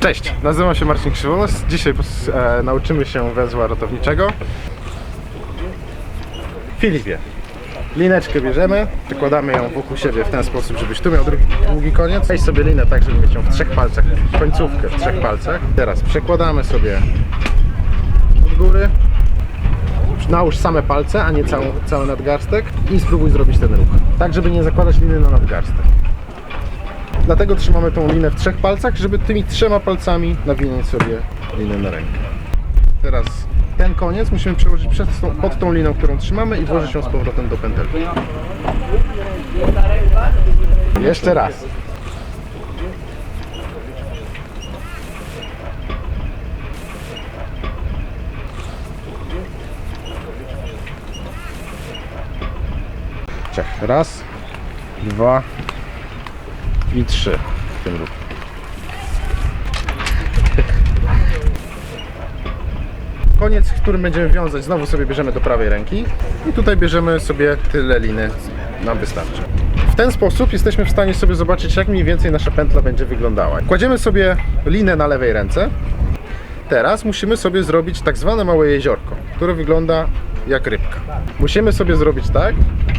Cześć, nazywam się Marcin Krzywonos. Dzisiaj e, nauczymy się węzła ratowniczego. Filipie, lineczkę bierzemy, przykładamy ją wokół siebie w ten sposób, żebyś tu miał drugi, długi koniec. Weź sobie linę tak, żeby mieć ją w trzech palcach, końcówkę w trzech palcach. Teraz przekładamy sobie od góry. Nałóż same palce, a nie cały, cały nadgarstek i spróbuj zrobić ten ruch. Tak, żeby nie zakładać liny na nadgarstek. Dlatego trzymamy tą linę w trzech palcach, żeby tymi trzema palcami nawinąć sobie linę na rękę. Teraz ten koniec musimy przełożyć przez tą, pod tą liną, którą trzymamy i włożyć ją z powrotem do pętelki. Jeszcze raz. Raz, dwa i trzy w tym ruchu. Koniec, w którym będziemy wiązać, znowu sobie bierzemy do prawej ręki i tutaj bierzemy sobie tyle liny, nam wystarczy. W ten sposób jesteśmy w stanie sobie zobaczyć, jak mniej więcej nasza pętla będzie wyglądała. Kładziemy sobie linę na lewej ręce. Teraz musimy sobie zrobić tak zwane małe jeziorko, które wygląda jak rybka. Musimy sobie zrobić tak,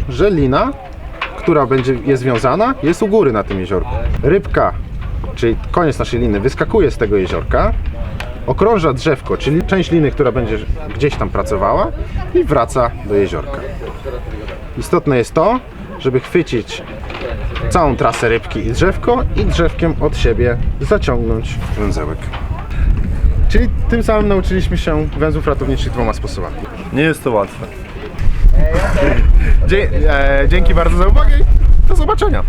że lina, która będzie jest związana, jest u góry na tym jeziorku. Rybka, czyli koniec naszej liny, wyskakuje z tego jeziorka, okrąża drzewko, czyli część liny, która będzie gdzieś tam pracowała i wraca do jeziorka. Istotne jest to, żeby chwycić całą trasę rybki i drzewko i drzewkiem od siebie zaciągnąć węzełek. Czyli tym samym nauczyliśmy się węzłów ratowniczych dwoma sposobami. Nie jest to łatwe. Dzie- e, dzięki bardzo za uwagę i do zobaczenia.